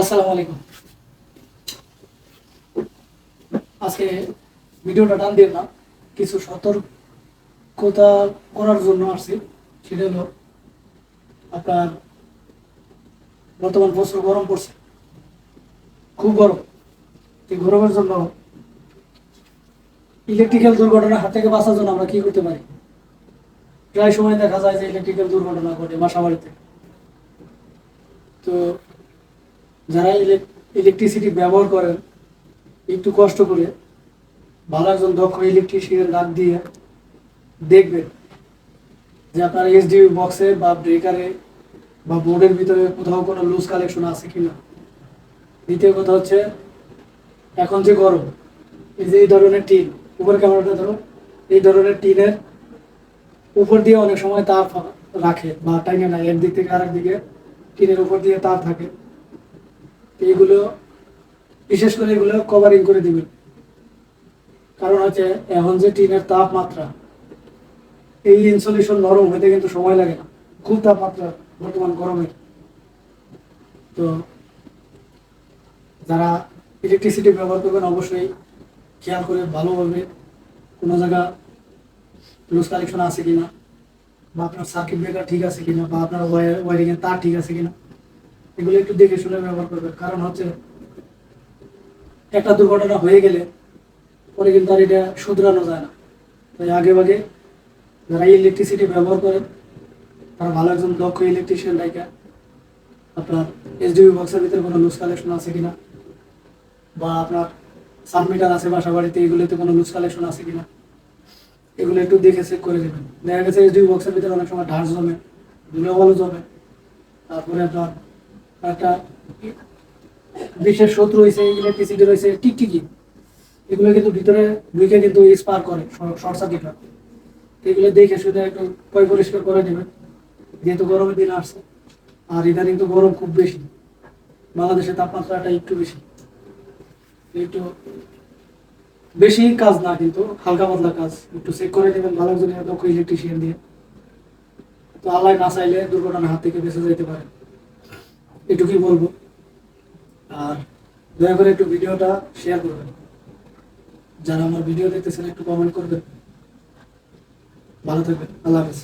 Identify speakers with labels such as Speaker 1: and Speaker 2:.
Speaker 1: আসসালামু আলাইকুম। আজকে ভিডিওটা টান দিয়ে কিছু সতর্কতা করার জন্য আসছি। সেটা হলো আপনার বর্তমান প্রচুর গরম পড়ছে। খুব গরম। এই গরমের জন্য ইলেকট্রিক্যাল দুর্ঘটনার হাত থেকে বাঁচার জন্য আমরা কি করতে পারি? প্রায় সময় দেখা যায় যে ইলেকট্রিক্যাল দুর্ঘটনা ঘটে বাসা বাড়িতে। তো যারা ইলেকট্রিসিটি ব্যবহার করেন, একটু কষ্ট করে ভালো একজন দক্ষ ইলেকট্রিশিয়ান ডাক দিয়ে দেখবেন যে আপনার এইচডিবি বক্সে বা ব্রেকারে বা বোর্ডের ভিতরে কোথাও কোনো লুজ কালেকশন আছে কিনা। দ্বিতীয় কথা হচ্ছে, এখন যে গরম, এই যে এই ধরনের টিন উপর ক্যামেরাটা ধরো এই ধরনের টিনের উপর দিয়ে অনেক সময় তার রাখে বা টাইনে না, একদিক থেকে আরেক দিকে টিনের উপর দিয়ে তার থাকে। এইগুলো বিশেষ করে এগুলো কভারিং করে দিবেন। কারণ হচ্ছে, এখন যে টিনের তাপমাত্রা, এই ইনসুলেশন নরম হতে কিন্তু সময় লাগে না। খুব তাপমাত্রা বর্তমান গরমের তো যারা ইলেকট্রিসিটি ব্যবহার করবেন, অবশ্যই খেয়াল করে ভালোভাবে কোনো জায়গা লুজ কালেকশন আছে কিনা, বা আপনার সার্কিট ব্রেকার ঠিক আছে কিনা, বা আপনার ওয়ারিং এর তার ঠিক আছে কিনা। এগুলো একটু দেখে শুনে ব্যবহার করবেন কারণ হচ্ছে, একটা দুর্ঘটনা হয়ে গেলে পরে কিন্তু আর এটা শুধরানো যায় না। তাই আগে ভাগে যারা ইলেকট্রিসিটি ব্যবহার করেন, তারা ভালো একজন দক্ষ ইলেকট্রিশিয়ান ডাইকা আপনার এসডিবি বক্সের ভিতরে কোনো লুজ কালেকশন আছে কিনা? বা আপনার সাবমিটার আছে বাসা বাড়িতে এগুলোতে কোনো লুজ কালেকশন আছে কিনা? এগুলো একটু দেখে চেক করে দেবেন দেখা গেছে এসডিবি বক্সের ভিতরে অনেক সময় ঢাস জমে ধুলো ভালো জমে, তারপরে আপনার একটা বিশেষ শত্রু হয়েছে ইলেকট্রিসিটি রয়েছে টিকটিকি এগুলো কিন্তু ভিতরে ঢুকে কিন্তু স্পার করে শর্ট সার্কিট হয় এগুলো দেখে শুধু একটু পয় পরিষ্কার করে নেবেন। যেহেতু গরমের দিন আসছে, আর ইদানিং তো গরম খুব বেশি। বাংলাদেশের তাপমাত্রাটা একটু বেশি। একটু বেশি কাজ না, কিন্তু হালকা পাতলা কাজ। একটু চেক করে নেবেন ভালো একজন দক্ষ ইলেকট্রিশিয়ান দিয়ে। তো আল্লাহ না চাইলে দুর্ঘটনার হাত থেকে বেঁচে যেতে পারে। এটুকুই বলব। আর দয়া করে একটু ভিডিওটা শেয়ার করবেন। যারা আমার ভিডিও দেখতেছেন, একটু কমেন্ট করবেন। ভালো থাকবেন। আল্লাহ হাফেজ।